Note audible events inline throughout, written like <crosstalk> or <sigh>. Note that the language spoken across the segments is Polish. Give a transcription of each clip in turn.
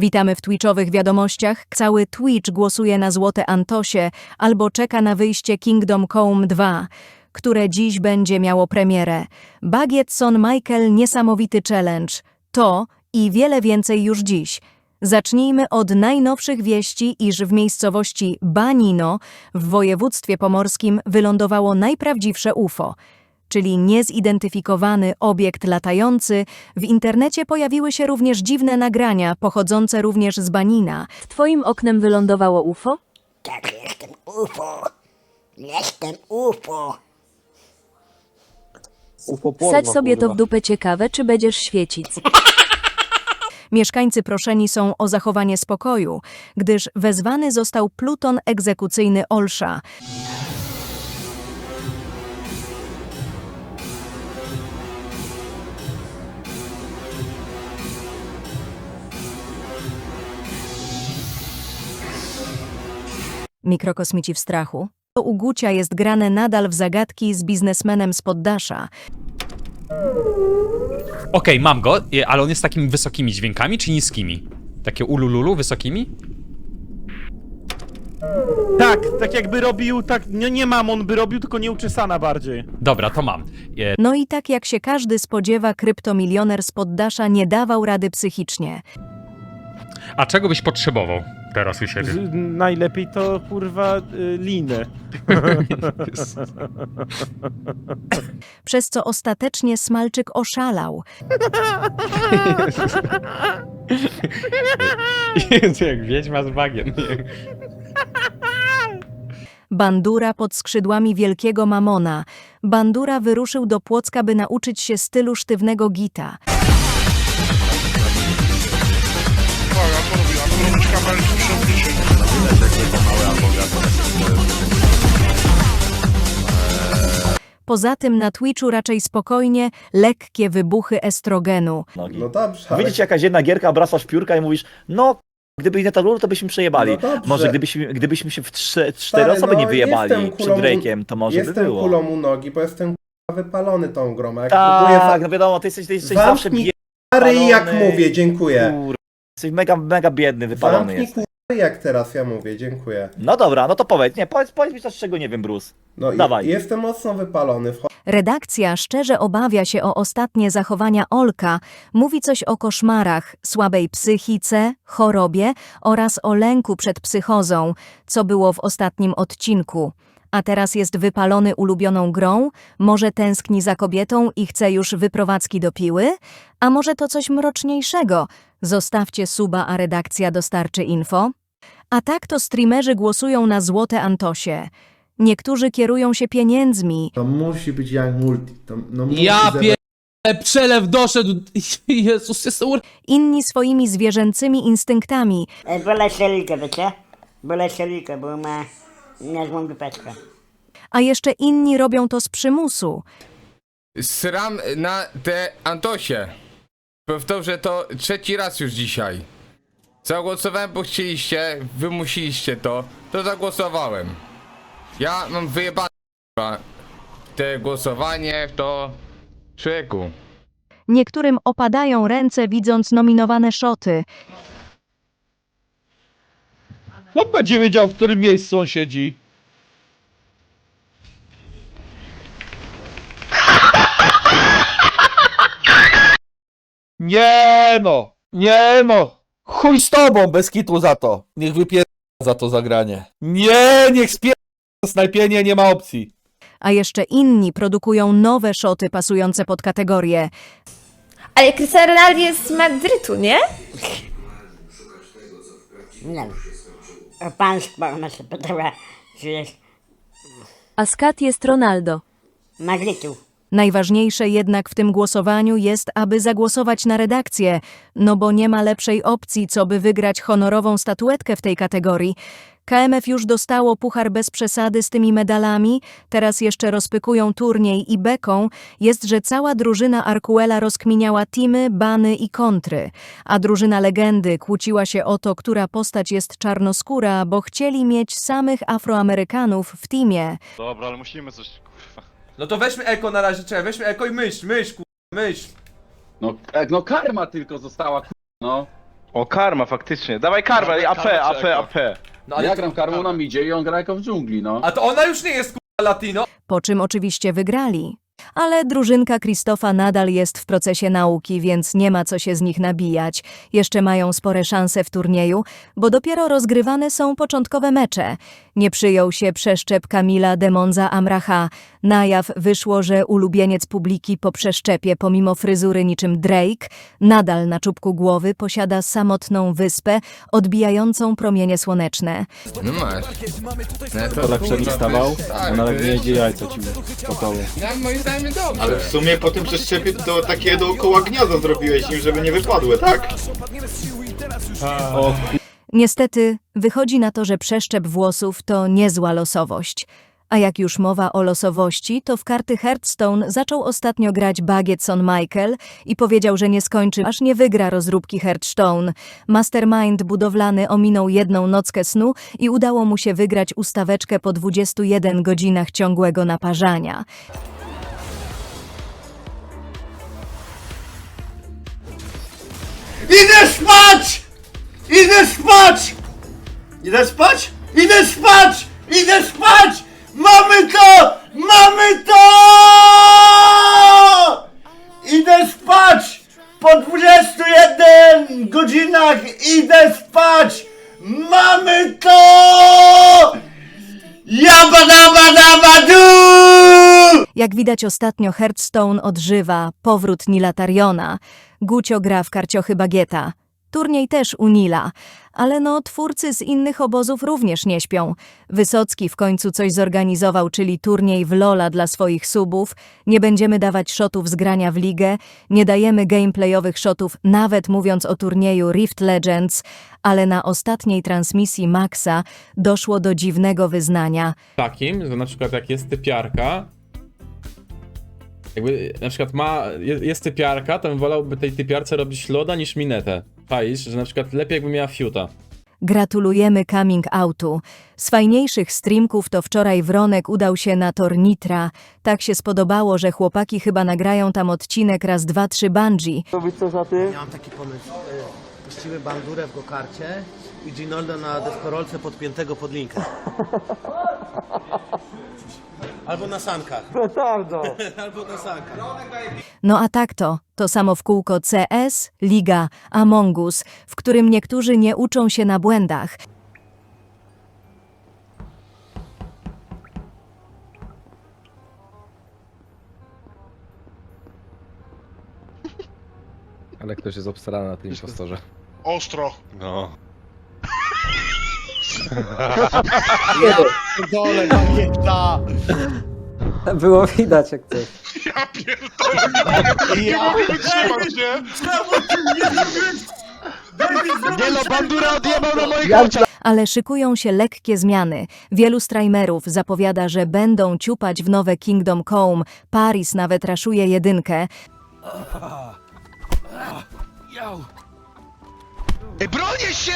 Witamy w Twitchowych wiadomościach. Cały Twitch głosuje na Złote Antosie albo czeka na wyjście Kingdom Come 2, które dziś będzie miało premierę. Bagietson Michael Niesamowity Challenge. To i wiele więcej już dziś. Zacznijmy od najnowszych wieści, iż w miejscowości Banino w województwie pomorskim wylądowało najprawdziwsze UFO, czyli niezidentyfikowany obiekt latający. W internecie pojawiły się również dziwne nagrania pochodzące również z Banina. Twoim oknem wylądowało UFO? Tak, jestem UFO. Jestem UFO. UFO sobie to w dupę ciekawe, czy będziesz świecić. <laughs> Mieszkańcy proszeni są o zachowanie spokoju, gdyż wezwany został pluton egzekucyjny Olsza. Mikrokosmici w strachu. To u Gucia jest grane nadal w zagadki z biznesmenem z poddasza. Okej, mam go, je- ale on jest takimi wysokimi dźwiękami czy niskimi? Takie ulululu wysokimi? Tak, tak jakby robił, tak, nie, nie mamon by robił, tylko nieuczesana bardziej. Dobra, to mam. Je, No i tak jak się każdy spodziewa, kryptomilioner z poddasza nie dawał rady psychicznie. a czego byś potrzebował teraz u siebie? Z, najlepiej to kurwa y, liny. <laughs> przez co ostatecznie Smalczyk oszalał. <laughs> Jezu, jak wiedźma z bagiem. Bandura pod skrzydłami wielkiego mamona. Bandura wyruszył do Płocka, by nauczyć się stylu sztywnego gita. Poza tym na Twitchu raczej spokojnie, lekkie wybuchy estrogenu. nogi. No dobrze, ale... Widzicie jakaś jedna gierka, obracasz piórka i mówisz, no, gdyby nie ta rura, to byśmy przejebali. No dobrze. może gdybyśmy, gdybyśmy się w trzy, cztery Stary, osoby no, nie wyjebali jestem przed kulą u- Drake'iem, to może by Jestem było. kulą u nogi, bo jestem k***a, wypalony tą grą. a Jak próbuję Tak, no wiadomo, ty jesteś, ty jesteś Zamknij zawsze biedny, Stary, jak mówię, dziękuję. kur... Jesteś mega, mega biedny, wypalony Zamknij k***a, jak teraz ja mówię, dziękuję. No dobra, no to powiedz, nie, powiedz, powiedz mi coś, czego nie wiem, Bruce. No i Dawaj. jestem mocno wypalony. Redakcja szczerze obawia się o ostatnie zachowania Olka, mówi coś o koszmarach, słabej psychice, chorobie oraz o lęku przed psychozą, co było w ostatnim odcinku. A teraz jest wypalony ulubioną grą, może tęskni za kobietą i chce już wyprowadzki do piły? A może to coś mroczniejszego? Zostawcie suba, a redakcja dostarczy info. A tak to streamerzy głosują na złote Antosie. Niektórzy kierują się pieniędzmi, To musi być jak multi. To, no musi Ja zebrać- pier... przelew doszedł. <laughs> Jezus, jest ur... inni swoimi zwierzęcymi instynktami, Wolę szelikę, wiecie? Wolę szelikę, bo ma niezłą dupeczkę. a jeszcze inni robią to z przymusu. Sram na te Antosie. Powtórzę to trzeci raz już dzisiaj. Zagłosowałem, bo chcieliście, wymusiliście to, to zagłosowałem. Ja mam wyjebane k***a, te głosowanie to człowieku. Niektórym opadają ręce widząc nominowane szoty. Chłop będzie wiedział, w którym miejscu on siedzi. Nie no, nie no. Chuj z tobą, bez kitu za to. Niech wypier... za to zagranie. Nie, niech spier... Snajpienie nie ma opcji. A jeszcze inni produkują nowe szoty pasujące pod kategorię. Ale Cristiano Ronaldo jest z Madrytu, nie? Nie wiem. A pan spał się podoba, że jest A skat jest Ronaldo. Madrytu. Najważniejsze jednak w tym głosowaniu jest, aby zagłosować na redakcję, no bo nie ma lepszej opcji, co by wygrać honorową statuetkę w tej kategorii. KMF już dostało puchar bez przesady z tymi medalami, teraz jeszcze rozpykują turniej i beką jest, że cała drużyna Arkuela rozkminiała teamy, bany i kontry, a drużyna legendy kłóciła się o to, która postać jest czarnoskóra, bo chcieli mieć samych Afroamerykanów w teamie. Dobra, ale musimy coś. No to weźmy eko na razie, czekaj, weźmy eko i myśl, myśl, kur... myśl. No, no karma tylko została, kurwa, no. O, karma, faktycznie. Dawaj karma, AP, AP, AP. No, ale... Ja gram karmą na midzie i on gra jako w dżungli, no. A to ona już nie jest kurwa latino? po czym oczywiście wygrali. Ale drużynka Krzysztofa nadal jest w procesie nauki, więc nie ma co się z nich nabijać. Jeszcze mają spore szanse w turnieju, bo dopiero rozgrywane są początkowe mecze. Nie przyjął się przeszczep Kamila Demonza Amracha. Na jaw wyszło, że ulubieniec publiki po przeszczepie, pomimo fryzury niczym Drake, nadal na czubku głowy posiada samotną wyspę odbijającą promienie słoneczne. No masz. No, To lepsze mi stawał, Tak, a na jest- jedzie jajca ci gotowe. Ja moim zdaniem dobrze. Ale w sumie po tym przeszczepie to takie dookoła gniazda zrobiłeś im, żeby nie wypadły, tak? O, Niestety, wychodzi na to, że przeszczep włosów to niezła losowość. A jak już mowa o losowości, to w karty Hearthstone zaczął ostatnio grać Bagietson Michael i powiedział, że nie skończy, aż nie wygra rozróbki Hearthstone. Mastermind budowlany ominął jedną nockę snu i udało mu się wygrać ustaweczkę po 21 godzinach ciągłego naparzania. Idę spać! Idę spać! Idę spać? Idę spać! Idę spać! Mamy to! Mamy to! Idę spać! Po 21 godzinach idę spać! Mamy to! Jak widać ostatnio Hearthstone odżywa, powrót Nila Tariona. Gucio gra w karciochy Bagieta. Turniej też u Nila. Ale no, twórcy z innych obozów również nie śpią. Wysocki w końcu coś zorganizował, czyli turniej w Lola dla swoich subów. Nie będziemy dawać shotów z grania w ligę, nie dajemy gameplayowych shotów, nawet mówiąc o turnieju Rift Legends, ale na ostatniej transmisji Maxa doszło do dziwnego wyznania. Takim, że na przykład jak jest typiarka, jakby na przykład ma, jest, jest typiarka, to bym wolałby tej typiarce robić loda niż minetę. Czaisz, że na przykład lepiej jakby miała fiuta. Gratulujemy coming outu. Z fajniejszych streamków to wczoraj Wronek udał się na tor Nitra. Tak się spodobało, że chłopaki chyba nagrają tam odcinek raz, dwa, trzy bungee. Ja mam taki pomysł. Puścimy bandurę w gokarcie i Ginolda na deskorolce podpiętego pod linkę. <laughs> Albo na sankach. <laughs> <laughs> Albo na sankach. No a tak to, to samo w kółko CS, Liga, Among Us, w którym niektórzy nie uczą się na błędach. Ale ktoś jest obsrany na tym impostorze. Ostro. No. <laughs> Dole, bagieta! Było widać jak coś. Ja pierdolę, nie mogę wytrzymać, nie? Nie no, bandura odjebał na moich oczach! Ale szykują się lekkie zmiany. Wielu streamerów zapowiada, że będą ciupać w nowe Kingdom Come. Paris nawet raszuje jedynkę. Ej, bronię się!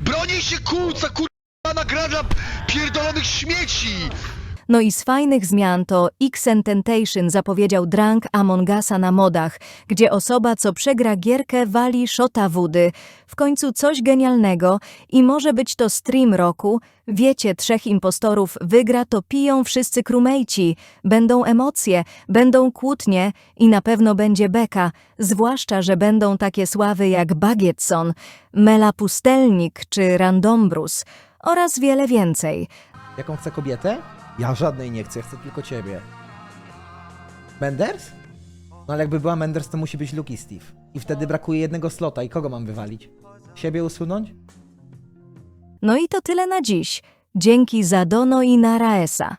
Bronię się, kurca, kurwa, nagrada pierdolonych śmieci! No i z fajnych zmian to X-Tentation zapowiedział Drunk Among Usa na modach, gdzie osoba, co przegra gierkę, wali szota wody. W końcu coś genialnego i może być to stream roku. Wiecie, trzech impostorów wygra, to piją wszyscy krumejci. Będą emocje, będą kłótnie i na pewno będzie beka, zwłaszcza, że będą takie sławy jak Bagietson, Mela Pustelnik czy Randombrus oraz wiele więcej. Jaką chcę kobietę? Ja żadnej nie chcę, chcę tylko ciebie. Menders? No ale jakby była Menders, to musi być Luke i Steve. I wtedy brakuje jednego slota i kogo mam wywalić? Siebie usunąć? No i to tyle na dziś. Dzięki za Dono i na Raesa.